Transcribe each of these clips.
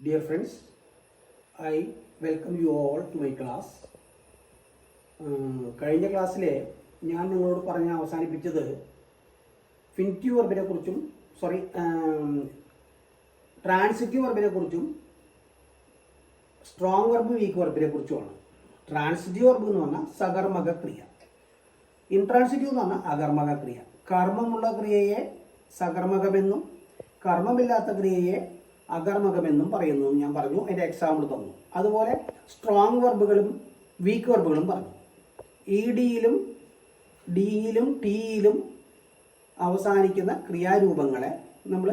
Dear friends, I welcome you all to my class. ഉം, കഴിഞ്ഞ ക്ലാസ്സിലെ ഞാൻ നിങ്ങളോട് പറഞ്ഞ് അവസാനിപ്പിച്ചത് ഫിനിറ്റീവ് വെർബിനെ കുറിച്ചും സോറി ട്രാൻസിറ്റീവ് വെർബിനെ കുറിച്ചും സ്ട്രോങ് വെർബ് വീക്ക് വെർബിനെ കുറിച്ചുമാണ്. ട്രാൻസിറ്റീവ് വെർബ് എന്ന് പറഞ്ഞാൽ സകർമ്മക ക്രിയ. ഇൻട്രാൻസിറ്റീവ് എന്ന് പറഞ്ഞാൽ അകർമ്മക ക്രിയ. കർമ്മമുള്ള ക്രിയയെ സകർമ്മകമെന്നും കർമ്മമില്ലാത്ത ക്രിയയെ അകർമ്മകമെന്നും പറയുന്നു. ഞാൻ പറഞ്ഞു അതിന്റെ എക്സാമ്പിൾ തന്നു. അതുപോലെ സ്ട്രോങ് വെർബുകളും വീക്ക് വെർബുകളും പറഞ്ഞു. ഇ ഡിയിലും ഡിയിലും ടിയിലും അവസാനിക്കുന്ന ക്രിയാരൂപങ്ങളെ നമ്മൾ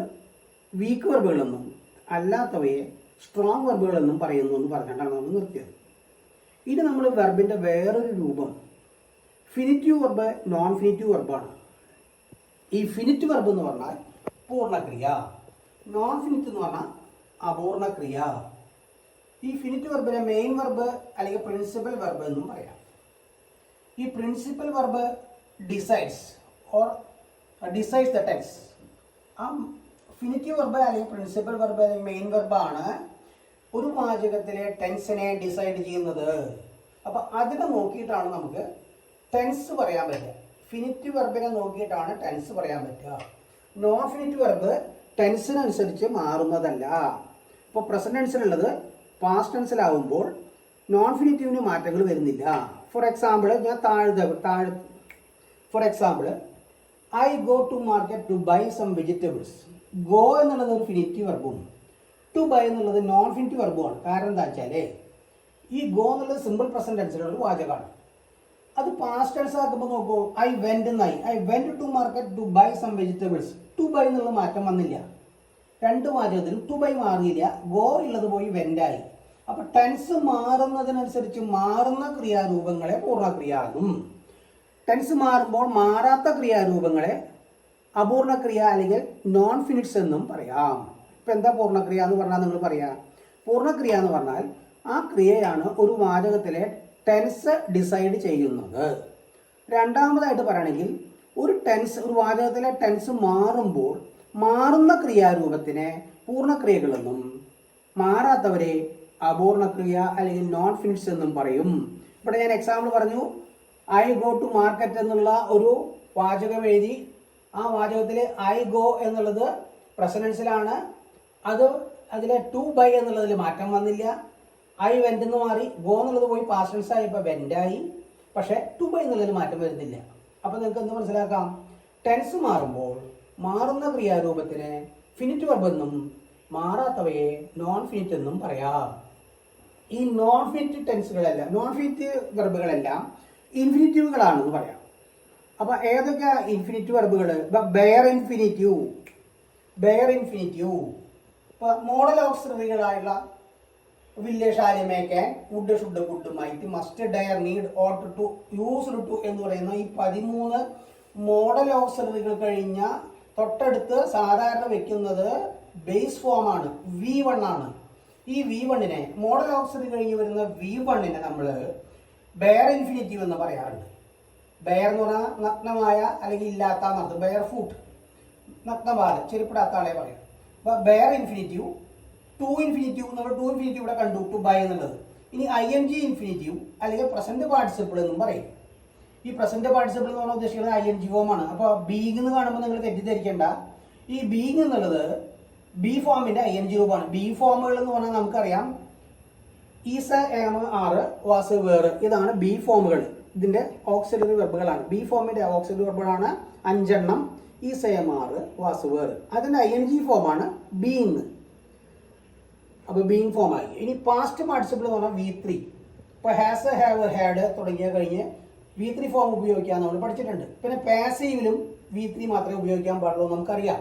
വീക്ക് വെർബുകളെന്നും അല്ലാത്തവയെ സ്ട്രോങ് വെർബുകളെന്നും പറയുന്നു എന്ന് പറഞ്ഞിട്ടാണ് നമ്മൾ നിർത്തിയത്. ഇനി നമ്മൾ വെർബിന്റെ വേറൊരു രൂപം ഫിനിറ്റീവ് വെർബ് നോൺ ഫിനിറ്റീവ് വെർബാണ് ഈ ഫിനിറ്റ് വെർബ് എന്ന് പറഞ്ഞാൽ പൂർണക്രിയ. നോൺ ഫിനിറ്റ് എന്ന് പറഞ്ഞാൽ അപൂർണ ക്രിയ ഈ ഫിനിറ്റ് വെർബിനെ മെയിൻ വെർബ് അല്ലെങ്കിൽ പ്രിൻസിപ്പൽ വെർബ് എന്നും പറയാം. ഈ principal verb decides or decides the tense ആ ഫിനിറ്റീവ് വെർബ് അല്ലെങ്കിൽ പ്രിൻസിപ്പൽ വെർബ് അല്ലെങ്കിൽ മെയിൻ വെർബാണ് ഒരു വാചകത്തിലെ ടെൻസിനെ ഡിസൈഡ് ചെയ്യുന്നത്. അപ്പോൾ അതിനെ നോക്കിയിട്ടാണ് നമുക്ക് ടെൻസ് പറയാൻ പറ്റുക. ഫിനിറ്റ് വെർബിനെ നോക്കിയിട്ടാണ് ടെൻസ് പറയാൻ പറ്റുക. നോൺ ഫിനിറ്റ് വെർബ് ടെൻസിനനുസരിച്ച് മാറുന്നതല്ല. ഇപ്പോൾ പ്രസന്റ് ടെൻസിലുള്ളത് പാസ്റ്റ് ടെൻസിലാവുമ്പോൾ നോൺ ഫിനിറ്റീവിന് മാറ്റങ്ങൾ വരുന്നില്ല. ഫോർ എക്സാമ്പിൾ ഞാൻ താഴ്ത താഴ് for example I go to market to buy some vegetables go എന്നുള്ളത് ഒരു ഫിനിറ്റീവ് വർബും ടു ബൈ എന്നുള്ളത് നോൺ ഫിനിറ്റീവ് വർബുമാണ് കാരണം എന്താ വെച്ചാൽ ഈ ഗോ എന്നുള്ളത് സിമ്പിൾ പ്രസന്റ് ടെൻസിലുള്ള ഒരു വാചകമാണ്. അത് പാസ്റ്റ് ടെൻസ് ആക്കുമ്പോൾ നോക്കൂ. ഐ വെന്റ് എന്നായി I went to market to buy some vegetables to buy എന്നുള്ള മാറ്റം വന്നില്ല. രണ്ട് വാചകത്തിലും ടു ബൈ മാറിയില്ല. ഗോ ഉള്ളത് പോയി വെന്റായി അപ്പൊ ടെൻസ് മാറുന്നതിനനുസരിച്ച് മാറുന്ന ക്രിയാരൂപങ്ങളെ പൂർണക്രിയാകും. ടെൻസ് മാറുമ്പോൾ മാറാത്ത ക്രിയാരൂപങ്ങളെ അപൂർണക്രിയ അല്ലെങ്കിൽ നോൺ ഫിനിറ്റ്സ് എന്നും പറയാം. ഇപ്പം എന്താ പൂർണക്രിയ എന്ന് പറഞ്ഞാൽ നിങ്ങൾ പറയാം. പൂർണക്രിയ എന്ന് പറഞ്ഞാൽ ആ ക്രിയയാണ് ഒരു വാചകത്തിലെ ടെൻസ് ഡിസൈഡ് ചെയ്യുന്നത്. രണ്ടാമതായിട്ട് പറയണമെങ്കിൽ ഒരു ടെൻസ് ഒരു വാചകത്തിലെ ടെൻസ് മാറുമ്പോൾ മാറുന്ന ക്രിയാരൂപത്തിനെ പൂർണക്രിയകളെന്നും മാറാത്തവരെ അപൂർണക്രിയ അല്ലെങ്കിൽ നോൺ ഫിനിഷ് എന്നും പറയും. ഇവിടെ ഞാൻ എക്സാമ്പിൾ പറഞ്ഞു. ഐ ഗോ ടു മാർക്കറ്റ് എന്നുള്ള ഒരു വാചകം എഴുതി. ആ വാചകത്തിൽ ഐ ഗോ എന്നുള്ളത് പ്രസനൻസിലാണ്. അത് അതിലെ ടു ബൈ എന്നുള്ളതിൽ മാറ്റം വന്നില്ല. ഐ വെന്റ് എന്ന് മാറി ഗോ എന്നുള്ളത് പോയി പാസ്റ്റൻസ് ആയപ്പോൾ വെന്റായി പക്ഷേ ടു ബൈ എന്നുള്ളതിൽ മാറ്റം വരുന്നില്ല. അപ്പോൾ നിങ്ങൾക്ക് എന്ത് മനസ്സിലാക്കാം? ടെൻസ് മാറുമ്പോൾ മാറുന്ന ക്രിയാരൂപത്തിന് ഫിനിറ്റ് വർബ് എന്നും മാറാത്തവയെ നോൺ ഫിനിറ്റ് എന്നും പറയാം. ഈ നോൺ ഫിനിറ്റ് ടെൻസുകളെല്ലാം നോൺ ഫിനിറ്റ് വെർബുകളെല്ലാം ഇൻഫിനിറ്റീവുകളാണെന്ന് പറയാം. അപ്പോൾ ഏതൊക്കെ ഇൻഫിനിറ്റ് വെർബുകൾ ബെയർ ഇൻഫിനിറ്റീവ് ബെയർ ഇൻഫിനിറ്റീവ് ഇപ്പൊ മോഡൽ ഓക്സിലറികളായുള്ള will shall ആലിമേക്ക് would should might must dare need ought to used to എന്ന് പറയുന്ന ഈ പതിമൂന്ന് മോഡൽ ഓഫ്സറുകൾ കഴിഞ്ഞ തൊട്ടടുത്ത് സാധാരണ വെക്കുന്നത് ബേസ് ഫോം ആണ്. വി വൺ ആണ്. ഈ വി വണ്ണിനെ മോഡൽ ഓക്സിലറി കഴിഞ്ഞ് വരുന്ന വി വണ്ണിനെ നമ്മൾ ബെയർ ഇൻഫിനിറ്റീവ് എന്ന് പറയാറുണ്ട്. ബെയർ എന്ന് പറഞ്ഞാൽ നഗ്നമായ അല്ലെങ്കിൽ ഇല്ലാത്ത എന്നർത്ഥം. ബെയർ ഫുട്ട് നഗ്നപാല ചെരുപ്പിടാത്ത ആളെ പറയും. അപ്പൊ ബെയർ ഇൻഫിനിറ്റീവ് ടു ഇൻഫിനിറ്റീവ് നമ്മൾ ടു ഇൻഫിനിറ്റീവ് ഇവിടെ കണ്ടു ടു ബൈ എന്നുള്ളത്. ഇനി ഐ എൻ ജി ഇൻഫിനിറ്റീവ് അല്ലെങ്കിൽ പ്രസന്റ് പാർട്ടിസിപ്പിൾ എന്നും പറയും. ഈ പ്രസന്റ് പാർട്ടിസിപ്പിൾ എന്ന് പറഞ്ഞാൽ ഉദ്ദേശിക്കുന്നത് ഐ എൻ ജി ഫോം ആണ്. അപ്പോൾ ബീങ് എന്ന് കാണുമ്പോൾ നിങ്ങൾ തെറ്റിദ്ധരിക്കേണ്ട. ഈ ബീങ് എന്നുള്ളത് ബി ഫോമിന്റെ ഐ എൻ ജി രൂപമാണ് ബി ഫോമുകൾ എന്ന് പറഞ്ഞാൽ നമുക്കറിയാം. Is am are was were ഇതാണ് ബി ഫോമുകൾ ഇതിന്റെ ഓക്സിഡറി വെർബുകളാണ് ബി ഫോമിന്റെ ഓക്സിഡറി വെർബുകളാണ് അഞ്ചെണ്ണം. Is am are was were അതിന്റെ ഐ എൻ ജി ഫോമാണ് ബീങ് അപ്പൊ ബീങ് ഫോം ആയി. ഇനി പാസ്റ്റ് പാർട്ടിസിപ്പിൾ എന്ന് പറഞ്ഞാൽ വി ത്രീ ഇപ്പൊ ഹാസ് ഹാവ് ഹാഡ് തുടങ്ങിയ കഴിഞ്ഞ് വി ത്രീ ഫോം ഉപയോഗിക്കാൻ നമ്മൾ പഠിച്ചിട്ടുണ്ട്. പിന്നെ പാസീവിലും വി ത്രീ മാത്രമേ ഉപയോഗിക്കാൻ പാടുള്ളൂ നമുക്കറിയാം.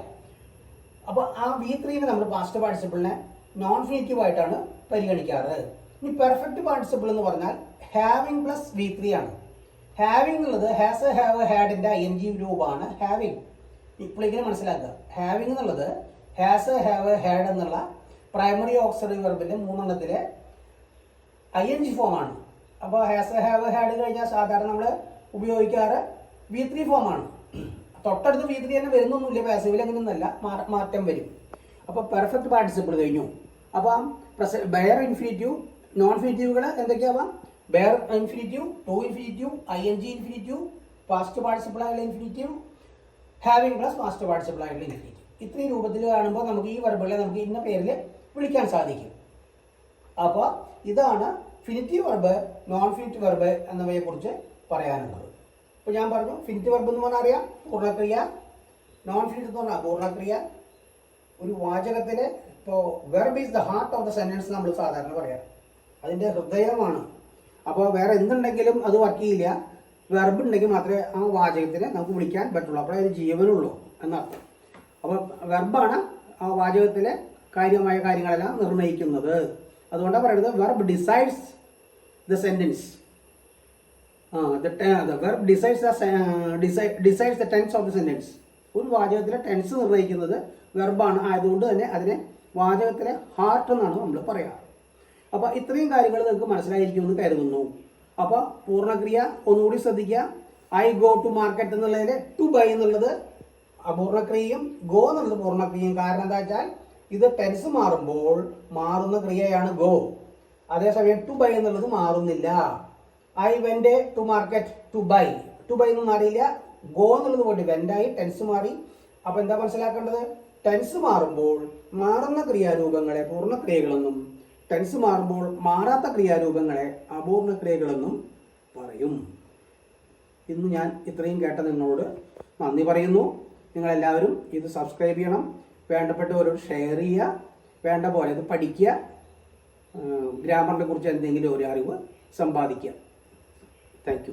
അപ്പോൾ ആ വി ത്രീനെ നമ്മൾ പാസ്റ്റ് പാർട്ടിസിപ്പിളിനെ നോൺ ഫിനിറ്റീവ് ആയിട്ടാണ് പരിഗണിക്കാറ്. ഇനി പെർഫെക്റ്റ് പാർട്ടിസിപ്പിൾ എന്ന് പറഞ്ഞാൽ ഹാവിങ് പ്ലസ് വി ത്രീ ആണ്. ഹാവിങ് എന്നുള്ളത് ഹാസ് ഹാവ് ഹാഡിന്റെ ഐ എൻ ജി രൂപമാണ് ഹാവിങ് ഇപ്പോഴെങ്കിലും മനസ്സിലാക്കുക. ഹാവിങ് എന്നുള്ളത് ഹാസ് ഹാവ് ഹാഡ് എന്നുള്ള പ്രൈമറി ഓക്സിഡൻ വെർബിന്റെ മൂന്നെണ്ണത്തിലെ ഐ എൻ ജി ഫോമാണ് അപ്പോൾ ഹാസ് ഹാവ് ഹാഡ് കഴിഞ്ഞാൽ സാധാരണ നമ്മൾ ഉപയോഗിക്കാറ് വി ത്രീ ഫോമാണ് തൊട്ടടുത്ത് വി ത്രീ തന്നെ വരുന്നൊന്നുമില്ല പാസീവിൽ അങ്ങനെയൊന്നുമല്ല മാറ്റം വരും. അപ്പോൾ പെർഫെക്റ്റ് പാർട്ടിസിപ്പിൾ കഴിഞ്ഞു. അപ്പം ബെയർ ഇൻഫിനിറ്റീവ് നോൺ ഫിനിറ്റീവുകൾ എന്തൊക്കെയാവാം? Bare infinitive to infinitive I N G infinitive past participle ആയുള്ള infinitive having plus past participle ആയിട്ടുള്ള ഇൻഫിനിറ്റീവ് ഇത്രയും രൂപത്തിൽ കാണുമ്പോൾ നമുക്ക് ഈ വെർബുകളെ നമുക്ക് ഇന്ന പേരിൽ വിളിക്കാൻ സാധിക്കും. അപ്പോൾ ഇതാണ് finitive verb non finitive verb എന്നിവയെ കുറിച്ച് പറയാനുള്ളത്. ഇപ്പോൾ ഞാൻ പറഞ്ഞു ഫിനിറ്റ് വെർബ് എന്ന് പറഞ്ഞാൽ അറിയാം പൂർണക്രിയ. നോൺ ഫിനിറ്റ് എന്ന് പറഞ്ഞാൽ പൂർണക്രിയ. ഒരു വാചകത്തിൽ ഇപ്പോൾ verb is the heart of the sentence നമ്മൾ സാധാരണ പറയാം അതിന്റെ ഹൃദയമാണ്. അപ്പോൾ വേറെ എന്തുണ്ടെങ്കിലും അത് വർക്ക് ചെയ്യില്ല. വെർബ് ഉണ്ടെങ്കിൽ മാത്രമേ ആ വാചകത്തിനെ നമുക്ക് വിളിക്കാൻ പറ്റുള്ളൂ. അപ്പോഴേ അതിന് ജീവനുള്ളൂ എന്നർത്ഥം. അപ്പോൾ വെർബാണ് ആ വാചകത്തിലെ കാര്യമായ കാര്യങ്ങളെല്ലാം നിർണയിക്കുന്നത് അതുകൊണ്ടാണ് പറയുന്നത് വെർബ് ഡിസൈഡ്സ് ദ സെന്റൻസ് ആ verb decides decides the tense of the sentence ഒരു വാചകത്തിലെ ടെൻസ് നിർണയിക്കുന്നത് വെർബാണ് ആയതുകൊണ്ട് തന്നെ അതിനെ വാചകത്തിലെ ഹാർട്ട് എന്നാണ് നമ്മൾ പറയാറ് അപ്പോൾ ഇത്രയും കാര്യങ്ങൾ നിങ്ങൾക്ക് മനസ്സിലായിരിക്കുമെന്ന് കരുതുന്നു. അപ്പോൾ പൂർണക്രിയ ഒന്നുകൂടി ശ്രദ്ധിക്കുക. ഐ ഗോ ടു മാർക്കറ്റ് എന്നുള്ളതിൽ ടു ബൈ എന്നുള്ളത് അപൂർണക്രിയയും ഗോ എന്നുള്ളത് പൂർണക്രിയയും. കാരണം എന്താ വെച്ചാൽ ഇത് ടെൻസ് മാറുമ്പോൾ മാറുന്ന ക്രിയയാണ് ഗോ അതേസമയം ടു ബൈ എന്നുള്ളത് മാറുന്നില്ല. I went to market to buy to buy എന്ന് മാറിയില്ല. ഗോ എന്നുള്ളത് പോയിട്ട് വെൻഡായി ടെൻസ് മാറി. അപ്പൊ എന്താ മനസ്സിലാക്കേണ്ടത്? ടെൻസ് മാറുമ്പോൾ മാറുന്ന ക്രിയാരൂപങ്ങളെ പൂർണക്രിയകളെന്നും ടെൻസ് മാറുമ്പോൾ മാറാത്ത ക്രിയാരൂപങ്ങളെ അപൂർണ ക്രിയകളെന്നും പറയും. ഇന്ന് ഞാൻ ഇത്രയും കേട്ട നിങ്ങളോട് നന്ദി പറയുന്നു. നിങ്ങളെല്ലാവരും ഇത് സബ്സ്ക്രൈബ് ചെയ്യണം. വേണ്ടപ്പെട്ടവരോട് ഷെയർ ചെയ്യുക വേണ്ട പോലെ അത് പഠിക്കുക ഗ്രാമറിനെ കുറിച്ച് എന്തെങ്കിലും ഒരു അറിവ് സമ്പാദിക്കുക താങ്ക്